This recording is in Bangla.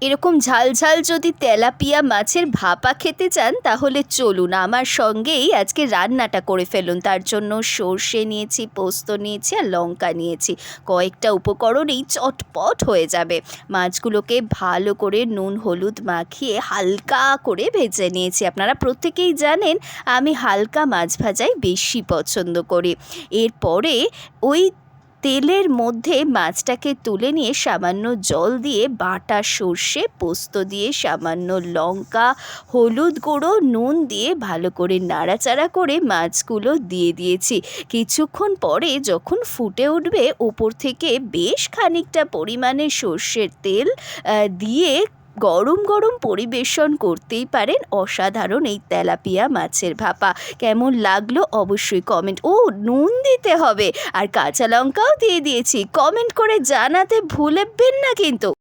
এরকম ঝাল ঝাল যদি তেলাপিয়া মাছের ভাপা খেতে চান, তাহলে চলুন আমার সঙ্গেই আজকে রান্নাটা করে ফেলুন। তার জন্য সর্ষে নিয়েছি, পোস্ত নিয়েছি আর লঙ্কা নিয়েছি। কয়েকটা উপকরণেই চটপট হয়ে যাবে। মাছগুলোকে ভালো করে নুন, হলুদ মাখিয়ে হালকা করে ভেজে নিয়েছি। আপনারা প্রত্যেকেই জানেন, আমি হালকা মাছ ভাজাই বেশি পছন্দ করি। এরপরে ওই তেলের মধ্যে মাছটাকে তুলে নিয়ে সামান্য জল দিয়ে বাটা সর্ষে, পোস্ত দিয়ে সামান্য লঙ্কা, হলুদ গুঁড়ো, নুন দিয়ে ভালো করে নাড়াচাড়া করে মাছগুলো দিয়ে দিয়েছি। কিছুক্ষণ পরে যখন ফুটে উঠবে ওপর থেকে বেশ খানিকটা পরিমাণে সর্ষের তেল দিয়ে গরম গরম পরিবেশন করতেই পারেন অসাধারণ এই তেলাপিয়া মাছের ভাপা। কেমন লাগল অবশ্যই কমেন্ট ও, নুন দিতে হবে। আর কাঁচা লঙ্কাও দিয়ে দিয়েছি। কমেন্ট করে জানাতে ভুলবেন না কিন্তু।